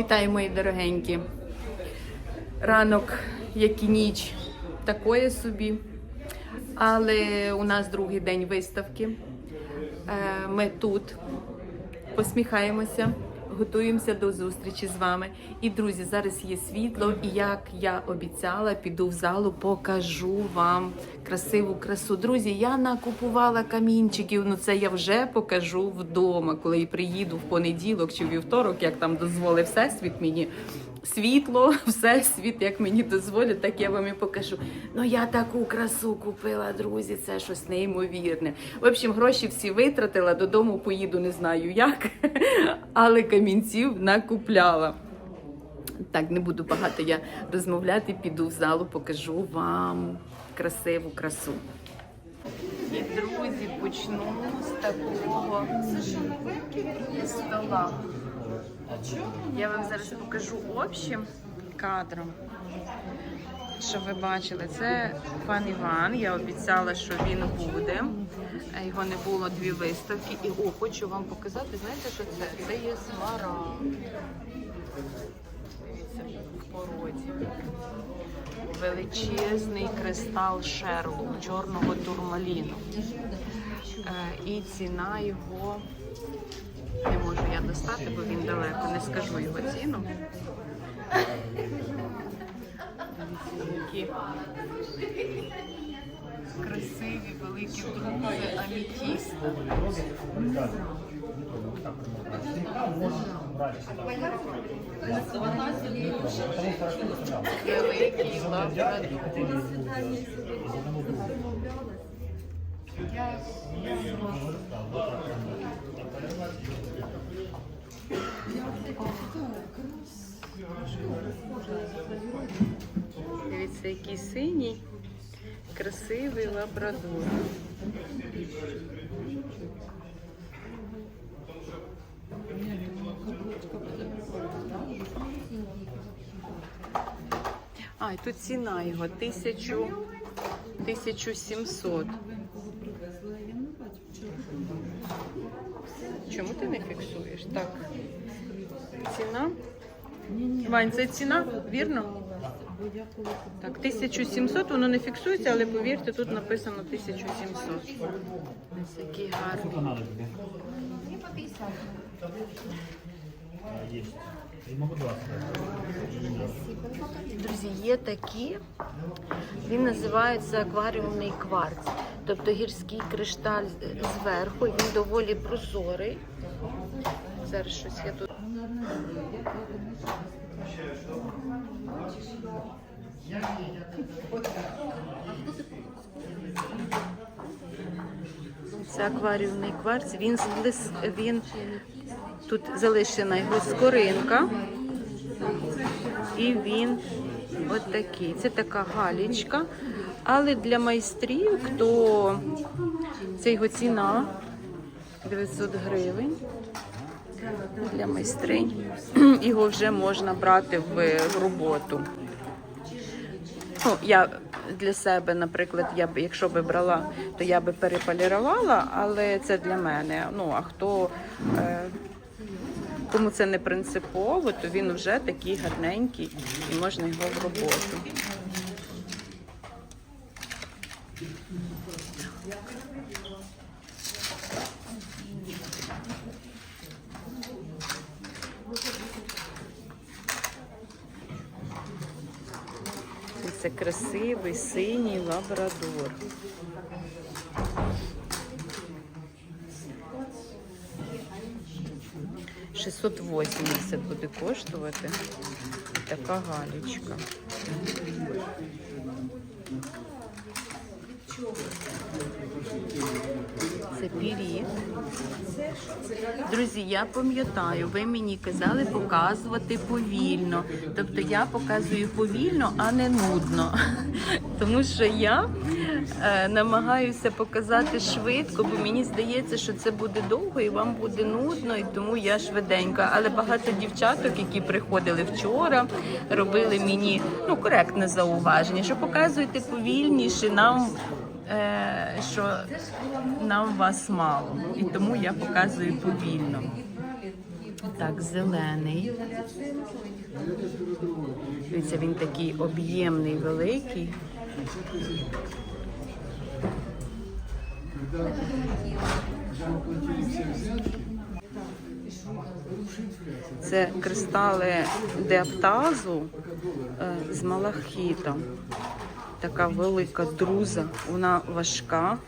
Вітаю, мої дорогенькі. Ранок, як і ніч, такої собі. Але у нас другий день виставки. Е, Ми тут посміхаємося, готуємося до зустрічі з вами. І, друзі, зараз є світло, і як я обіцяла, піду в залу, покажу вам красиву красу. Друзі, я накупувала камінчиків. Ну це я вже покажу вдома, коли приїду в понеділок чи вівторок, як там дозволив всесвіт мені. Світло, всесвіт, як мені дозволять, так я вам і покажу. Ну я таку красу купила, друзі, це щось неймовірне. В общем, гроші всі витратила, додому поїду, не знаю як, але камінців накупляла. Так, не буду багато я розмовляти, піду в залу, покажу вам красиву красу. І друзі, почну з такого стола. Я вам зараз покажу общим кадром. Щоб ви бачили, це пан Іван. Я обіцяла, що він буде. Його не було дві виставки. І о, хочу вам показати, знаєте, що це? Це є смарагд. Дивіться, в породі. Величезний кристал Шерлок чорного турмаліну. Е, І ціна його не можу я достати, бо він далеко. Не скажу його ціну. Які красиві, великі друзі, амітіст. Великий лабрадор. Дивіться, який синій, красивий лабрадор. А, і тут ціна його тисячу, 1700. Чому ти не фіксуєш? Так. Ціна? Вань, це ціна, вірно? Так, 1700, воно не фіксується, але повірте, тут написано 1700. Ось який гарний. Друзі, є такі, він називається акваріумний кварц. Тобто гірський кришталь зверху, він доволі прозорий. Зараз щось я тут. Це акваріумний кварц. Він злис, він тут залишена його скоринка. І він от такий. Це така галічка. Але для майстрів, то це його ціна 900 гривень. Для майстринь. Його вже можна брати в, роботу. Ну, я для себе, наприклад, я б, якщо би брала, то я би переполірувала, але це для мене. Ну, а хто е, кому це не принципово, то він вже такий гарненький і можна його в роботу. Це красивий синій лабрадор. Шістсот вісімдесят буде коштувати. Така галічка. Це піріг. Друзі, я пам'ятаю, ви мені казали показувати повільно. Тобто я показую повільно, а не нудно. Тому що я е, намагаюся показати швидко, бо мені здається, що це буде довго і вам буде нудно, і тому я швиденько. Але багато дівчаток, які приходили вчора, робили мені ну коректне зауваження, що показуйте повільніше нам. Е, Що нам вас мало, і тому я показую повільно. Так, зелений. Дивіться, він такий об'ємний, великий. Це кристали деаптазу е, з малахітом. Така велика друза, вона важка.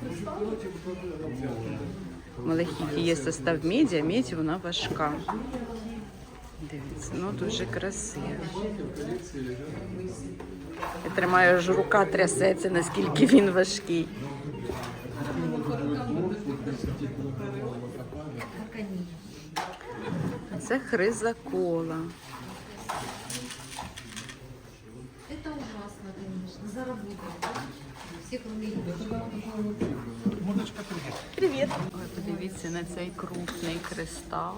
В є состав меді, а меді вона важка. Дивіться, ну дуже красиво. Я тримаю, аж рука трясеться, наскільки він важкий. Це хризакола. Все кроме них. Привіт! Подивіться на цей крупний кристал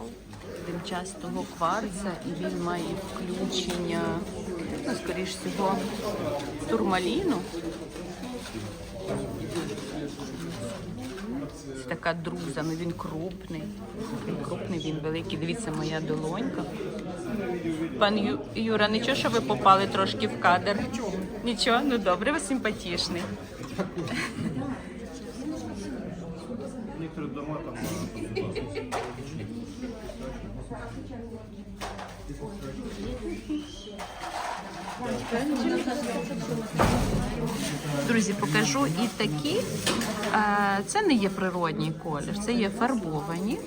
димчастого кварца, і він має включення, ну, скоріш всього, турмаліну. Це така друза, ну він крупний. Він крупний, він великий. Дивіться, моя долонька. Пан Ю- Юра, нічого, що ви попали трошки в кадр? Нічого, ну добре, ви симпатичний. Некоторые дома там Друзі, покажу і такі. Це не є природній колір, це є фарбовані.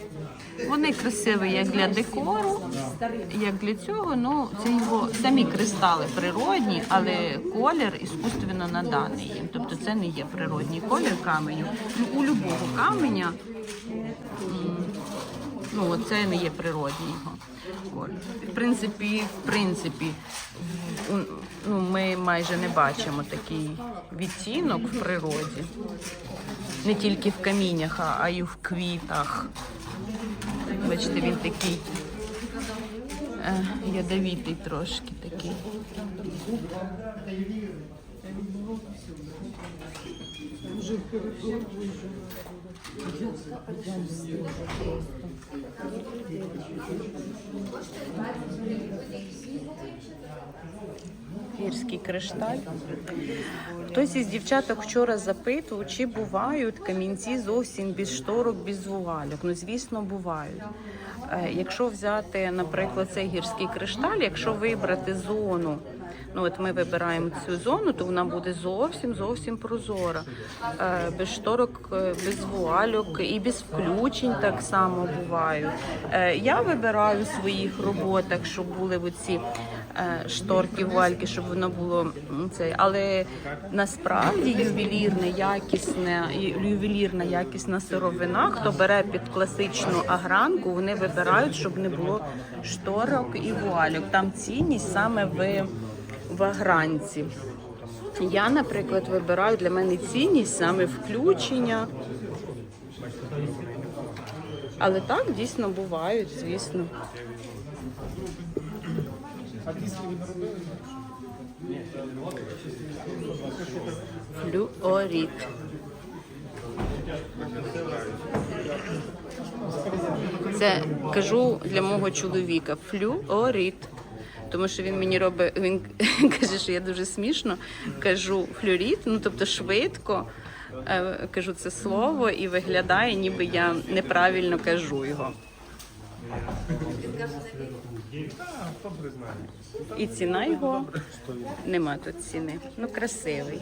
Вони красиві як для декору, як для цього. Ну, це його самі кристали природні, але колір іскусственно наданий їм. Тобто це не є природній колір каменю. Ну, у любого каменя ну, це не є природній його. В принципі, в принципі, ну, ми майже не бачимо такий відтінок в природі. Не тільки в каміннях, а- й в квітах. Бачите, він такий е, ядовітий трошки такий. Гірський кришталь. Хтось із дівчаток вчора запитував, чи бувають камінці зовсім без шторок, без вуалюк. Ну, звісно, бувають. Е, Якщо взяти, наприклад, цей гірський кришталь, якщо вибрати зону, ну от ми вибираємо цю зону, то вона буде зовсім зовсім прозора. Е, Без шторок, е, без вуалюк і без включень так само бувають. Е, Я вибираю в своїх роботах, щоб були оці шторки, вуальки, щоб воно було це. Але насправді ювелірне, якісне, ювелірна якісна сировина, хто бере під класичну агранку, вони вибирають, щоб не було шторок і вуальок. Там цінність саме в, в агранці. Я, наприклад, вибираю для мене цінність саме включення. Але так дійсно бувають, звісно. Флюорит. Це кажу для мого чоловіка флюорит. Тому що він мені робить, він каже, що я дуже смішно кажу флюорит, ну тобто швидко е, кажу це слово і виглядає, ніби я неправильно кажу його. І ціна його нема тут ціни. Ну красивий.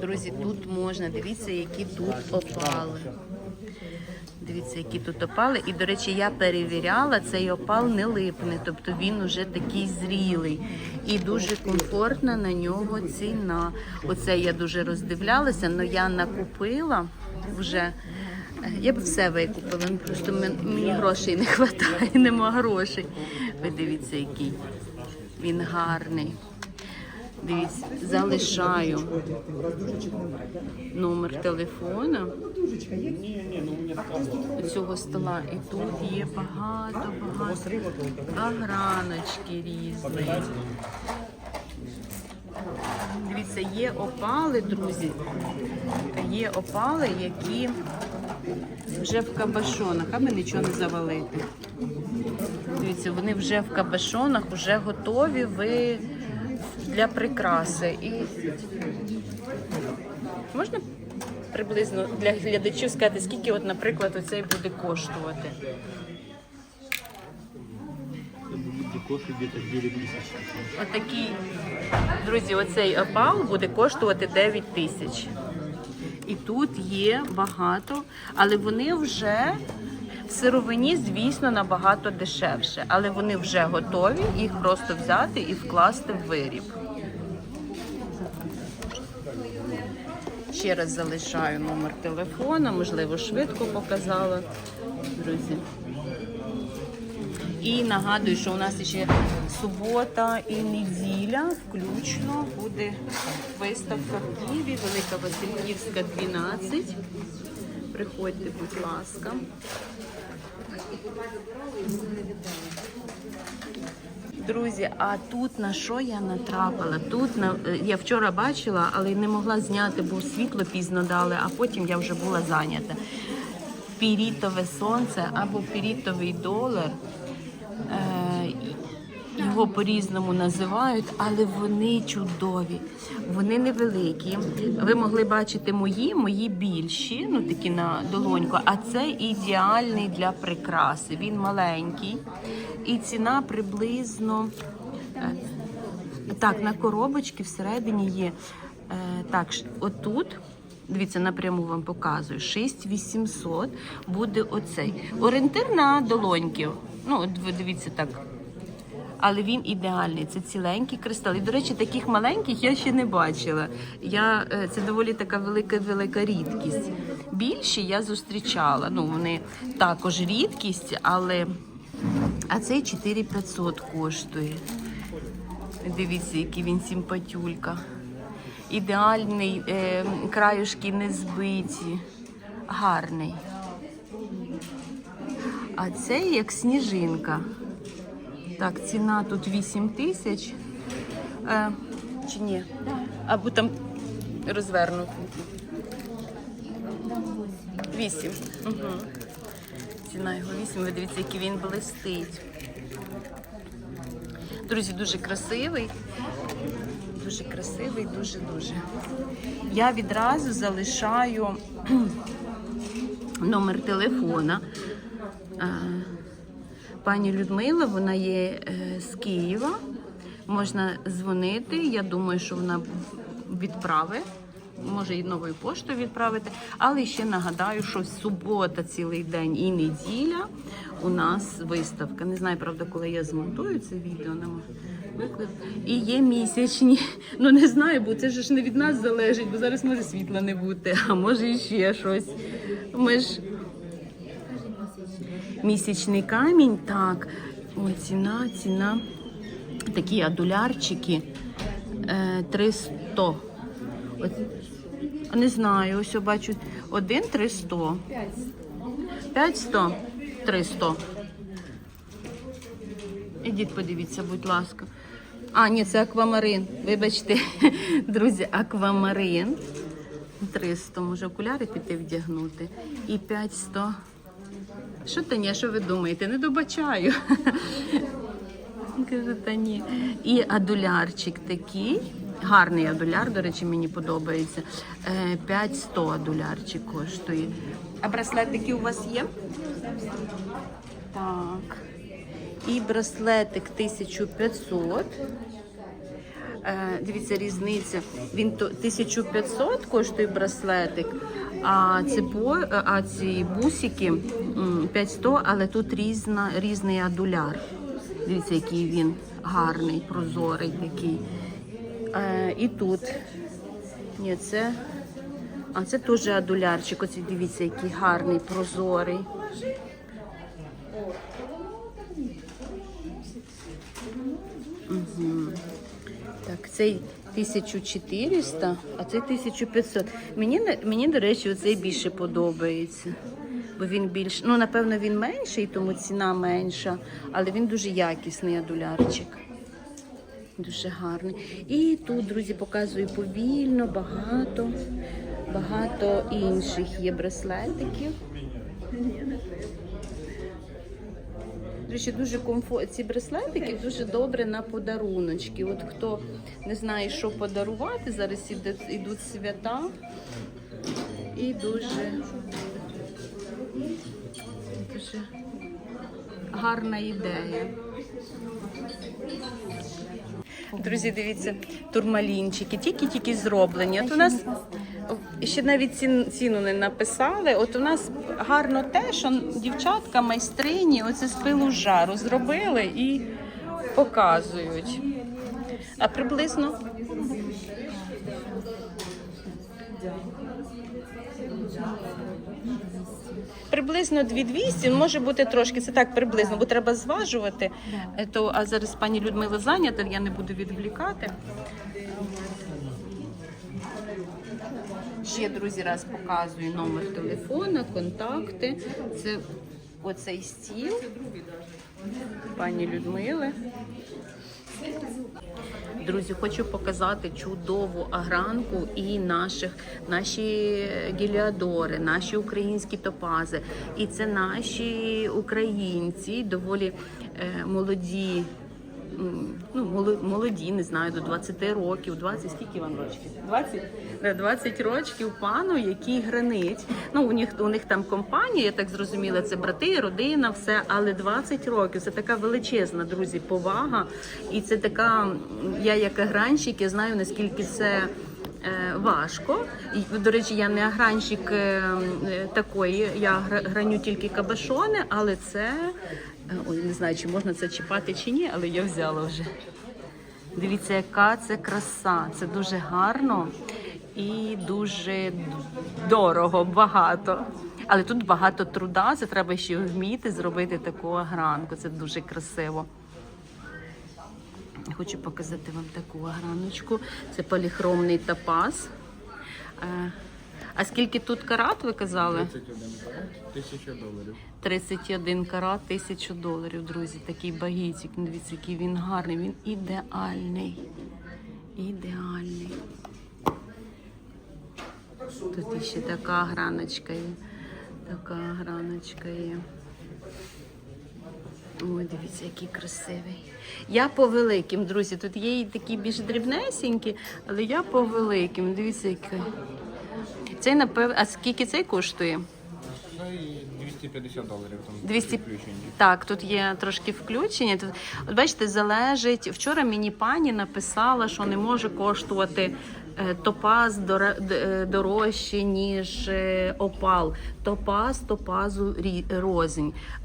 Друзі, тут можна, дивіться, які тут опали. Дивіться, які тут опали. І, до речі, я перевіряла, цей опал не липне, тобто він уже такий зрілий. І дуже комфортна на нього ціна. Оце я дуже роздивлялася, але я накупила вже. Я б все викупила, ну, просто мені грошей не вистачає, нема грошей. Ви дивіться, який він гарний. Дивіться, залишаю номер телефона цього стола. І тут є багато, багато аграночки різні. Дивіться, є опали, друзі. Є опали, які Вже в кабашонах, аби нічого не завалити. Дивіться, вони вже в кабашонах, вже готові ви для прикраси. І можна приблизно для глядачів сказати, скільки, от, наприклад, оцей буде коштувати? Будет кофе где-то 9. Отакий, друзі, оцей опал буде коштувати 9 тисяч. І тут є багато, але вони вже сировині, звісно, набагато дешевше. Але вони вже готові, їх просто взяти і вкласти в виріб. Ще раз залишаю номер телефона, можливо, швидко показала, друзі. І нагадую, що у нас ще субота і неділя включно буде виставка в Києві, Велика Васильківська, 12. Приходьте, будь ласка. Друзі, а тут на що я натрапила? Тут на е, я вчора бачила, але не могла зняти, бо світло пізно дали, а потім я вже була зайнята. Пірітове сонце або пірітовий долар. Е, його по-різному називають, але вони чудові. Вони невеликі. Ви могли бачити мої, мої більші, ну такі на долоньку. А це ідеальний для прикраси. Він маленький. І ціна приблизно. е, Так, на коробочці всередині є. Е, так, отут. Дивіться, напряму вам показую. 6800 буде оцей. Орієнтир на долоньки. Ну, от ви дивіться так. Але він ідеальний. Це ціленький кристал. І, до речі, таких маленьких я ще не бачила. Я, е, це доволі така велика велика рідкість. Більші я зустрічала. Ну, вони також рідкість, але а цей 4500 коштує. Дивіться, який він симпатюлька. Ідеальний, е, краюшки не збиті, гарний. А це як сніжинка. Так, ціна тут 8 тисяч. Е, чи ні? Або там розвернуто. 8. Угу. Ціна його 8. Ви дивіться, який він блистить. Друзі, дуже красивий. Дуже красивий, дуже-дуже. Я відразу залишаю номер телефона. Пані Людмила, вона є е, з Києва. Можна дзвонити. Я думаю, що вона відправить. Може і новою поштою відправити. Але ще нагадаю, що субота цілий день і неділя у нас виставка. Не знаю, правда, коли я змонтую це відео на виклик. І є місячні. Ну не знаю, бо це ж не від нас залежить, бо зараз може світла не бути, а може і ще щось. Ми ж Місячний камінь, так. Ой, ціна, ціна. Такі адулярчики. Е, 300. От, не знаю, ось бачу один 300. 500. 300. Ідіть подивіться, будь ласка. А, ні, це аквамарин. Вибачте, друзі, аквамарин. 300. Може окуляри піти вдягнути. І 500. Що та ні, що ви думаєте? Не добачаю. Кажу, та ні. І адулярчик такий. Гарний адуляр, до речі, мені подобається. Е, 500 адулярчик коштує. А браслетики у вас є? Так. І браслетик 1500. Е, дивіться, різниця. Він 1500 коштує браслетик, а ці, по, а ці бусики м, 500, але тут різна, різний адуляр. Дивіться, який він гарний, прозорий такий. Е, і тут. Ні, це. А це теж адулярчик. Оці дивіться, який гарний, прозорий. Так, цей 1400, а цей 1500. Мені, мені до речі, оцей більше подобається. Бо він більш, ну, напевно, він менший, тому ціна менша, але він дуже якісний адулярчик. Дуже гарний. І тут, друзі, показую повільно, багато, багато інших є браслетиків. До речі, дуже комфортні. Ці браслетики дуже добре на подаруночки. От хто не знає, що подарувати, зараз іде, ідуть свята. І дуже, дуже гарна ідея. Друзі, дивіться, турмалінчики, тільки-тільки зроблені. От у нас ще навіть цін- ціну не написали. От у нас гарно те, що дівчатка майстрині оце з пилу жару зробили і показують. А приблизно Приблизно 2200, може бути трошки, це так приблизно, бо треба зважувати. Е, То, а зараз пані Людмила зайнята, я не буду відвлікати. Ще, друзі, раз показую номер телефона, контакти. Це оцей стіл пані Людмили. Друзі, хочу показати чудову агранку і наших, наші гіліадори, наші українські топази. І це наші українці, доволі е, молоді. Ну, молоді, не знаю, до 20 років, 20, скільки вам років? 20? Е, 20 років пану, який гранить. Ну, у них, у них там компанія, я так зрозуміла, це брати, родина, все, але 20 років це така величезна, друзі, повага. І це така, я як агранщик, я знаю, наскільки це. е, Важко. І, до речі, я не агранщик е, е, такої, я гра- граню тільки кабашони, але це. е, Ой, не знаю, чи можна це чіпати чи ні, але я взяла вже. Дивіться, яка це краса. Це дуже гарно і дуже дорого, багато. Але тут багато труда, це треба ще вміти зробити таку агранку. Це дуже красиво. Хочу показати вам таку аграночку. Це поліхромний топаз. Е, А скільки тут карат, ви казали? 31 карат, 1000 доларів. 31 карат, 1000 доларів, друзі. Такий багітик. Ну, Дивіться, який він гарний. Він ідеальний. Ідеальний. Тут ще така граночка є. Така граночка є. Ой, дивіться, який красивий. Я по великим, друзі. Тут є і такі більш дрібнесенькі, але я по великим. Дивіться, який. Цей напевно. А скільки цей коштує? Ну 250 доларів там 200... включені. Так, тут є трошки включення. Тут, от бачите, залежить. Вчора мені пані написала, що не може коштувати топаз дора- е, дорожче, ніж е, опал. Топаз, топазу.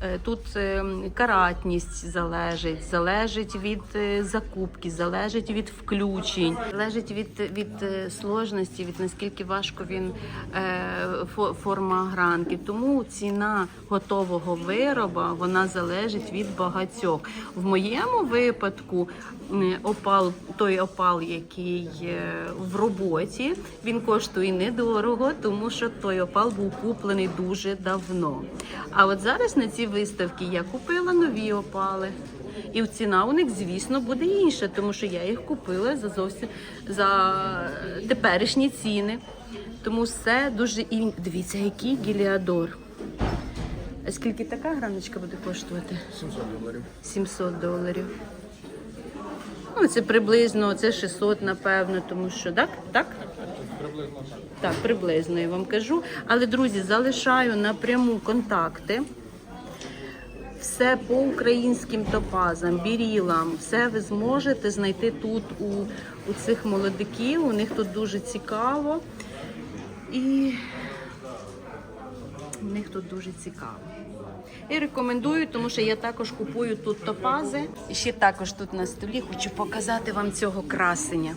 Е, Тут е, каратність залежить, залежить від е, закупки, залежить від включень, залежить від, від е, сложності, від наскільки важко він е, форма гранки. Тому ціна готового вироба вона залежить від багатьох. В моєму випадку опал, той опал, який е, в роботі, він коштує недорого, тому що той опал був куплений дуже давно. А от зараз на ці виставки я купила нові опали. І ціна у них, звісно, буде інша, тому що я їх купила за зовсім за теперішні ціни. Тому все дуже і дивіться, який гіліадор. А скільки така граночка буде коштувати? 700 доларів. 700 доларів. Ну, це приблизно, це 600, напевно, тому що так? Так? Приблизно так. Так, приблизно я вам кажу. Але, друзі, залишаю напряму контакти. Все по українським топазам, бірілам, все ви зможете знайти тут у, у цих молодиків. У них тут дуже цікаво. І у них тут дуже цікаво. І рекомендую, тому що я також купую тут топази. І ще також тут на столі хочу показати вам цього красення.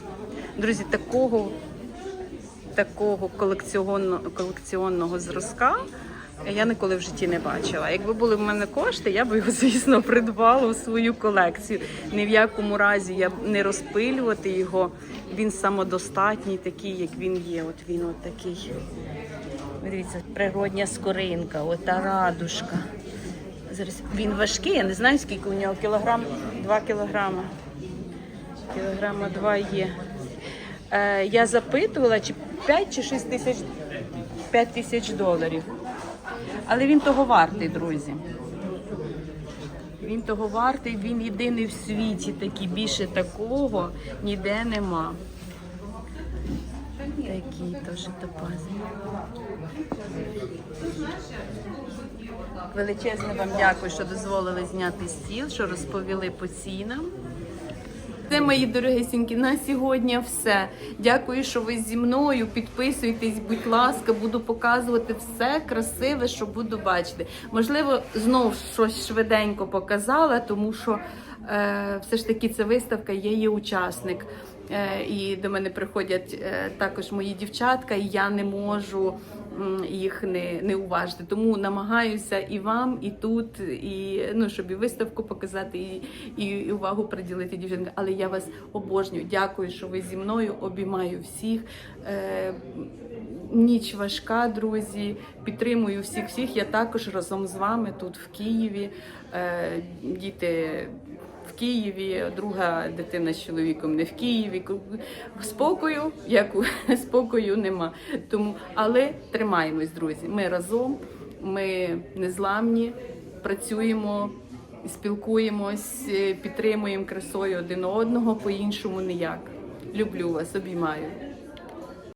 Друзі, такого такого колекціонного, колекціонного зразка я ніколи в житті не бачила. Якби були в мене кошти, я б його, звісно, придбала у свою колекцію. Ні в якому разі я б не розпилювати його. Він самодостатній, такий, як він є. От він от такий. Дивіться, природня скоринка, ота радужка. Зараз він важкий, я не знаю, скільки у нього кілограм, два кілограма. Кілограма два є. Е, я запитувала, чи 5 чи 6 тисяч 5 тисяч доларів. Але він того вартий, друзі. Він того вартий, він єдиний в світі такий, більше такого ніде нема. Такі теж топази. Величезне вам дякую, що дозволили зняти стіл, що розповіли по цінам. Це мої дорогесенькі, на сьогодні все. Дякую, що ви зі мною. Підписуйтесь, будь ласка, буду показувати все красиве, що буду бачити. Можливо, знов щось швиденько показала, тому що е, все ж таки це виставка, я є учасник. Е, і до мене приходять е, також мої дівчатка, і я не можу їх не, не уважити. Тому намагаюся і вам, і тут, і ну, щоб і виставку показати, і, і, увагу приділити дівчинкам. Але я вас обожнюю. Дякую, що ви зі мною. Обіймаю всіх. Е, Ніч важка, друзі. Підтримую всіх всіх. Я також разом з вами тут в Києві. Е, Діти Києві, друга дитина з чоловіком не в Києві. Спокою, як у спокою нема. Тому, але тримаємось, друзі. Ми разом, ми незламні, працюємо, спілкуємось, е, підтримуємо красою один одного, по-іншому ніяк. Люблю вас, обіймаю.